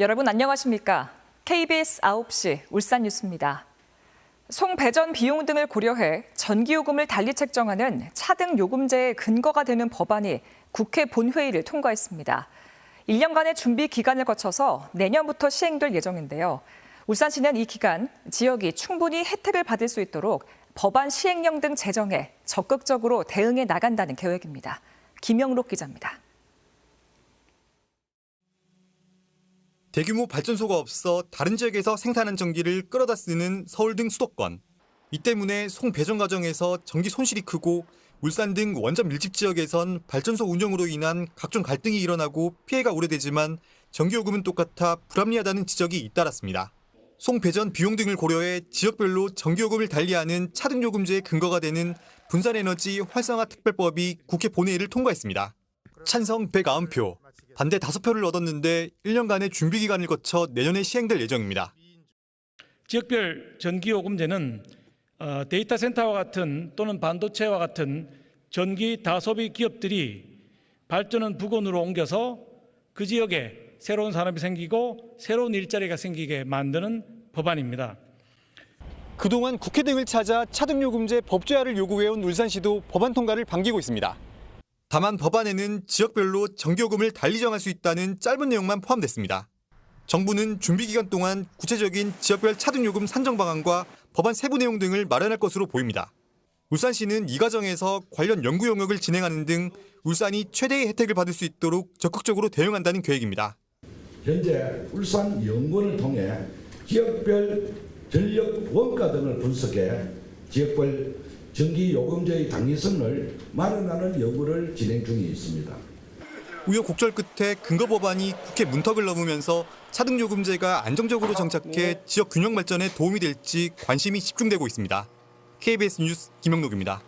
여러분 안녕하십니까? KBS 9시 울산 뉴스입니다. 송배전 비용 등을 고려해 전기요금을 달리 책정하는 차등 요금제의 근거가 되는 법안이 국회 본회의를 통과했습니다. 1년간의 준비 기간을 거쳐서 내년부터 시행될 예정인데요. 울산시는 이 기간 지역이 충분히 혜택을 받을 수 있도록 법안 시행령 등 제정에 적극적으로 대응해 나간다는 계획입니다. 김영록 기자입니다. 대규모 발전소가 없어 다른 지역에서 생산한 전기를 끌어다 쓰는 서울 등 수도권. 이 때문에 송배전 과정에서 전기 손실이 크고 울산 등 원전 밀집 지역에선 발전소 운영으로 인한 각종 갈등이 일어나고 피해가 오래되지만 전기요금은 똑같아 불합리하다는 지적이 잇따랐습니다. 송배전 비용 등을 고려해 지역별로 전기요금을 달리하는 차등요금제의 근거가 되는 분산에너지 활성화 특별법이 국회 본회의를 통과했습니다. 찬성 190표, 반대 5표를 얻었는데 1년간의 준비 기간을 거쳐 내년에 시행될 예정입니다. 지역별 전기요금제는 어, 데이터 센터와 같은 또는 반도체와 같은 전기 다소비 기업들이 발전은 부근으로 옮겨서 그 지역에 새로운 산업이 생기고 새로운 일자리가 생기게 만드는 법안입니다. 그동안 국회 등을 찾아 차등요금제 법제화를 요구해온 울산시도 법안 통과를 반기고 있습니다. 다만 법안에는 지역별로 전기요금을 달리 정할 수 있다는 짧은 내용만 포함됐습니다. 정부는 준비 기간 동안 구체적인 지역별 차등요금 산정 방안과 법안 세부 내용 등을 마련할 것으로 보입니다. 울산시는 이 과정에서 관련 연구 용역을 진행하는 등 울산이 최대의 혜택을 받을 수 있도록 적극적으로 대응한다는 계획입니다. 현재 울산 연구원을 통해 지역별 전력 원가 등을 분석해 지역별 전기 요금제의 당위성을 마련하는 연구를 진행 중에 있습니다. 우여곡절 끝에 근거 법안이 국회 문턱을 넘으면서 차등요금제가 안정적으로 정착해 지역 균형 발전에 도움이 될지 관심이 집중되고 있습니다. KBS 뉴스 김영록입니다.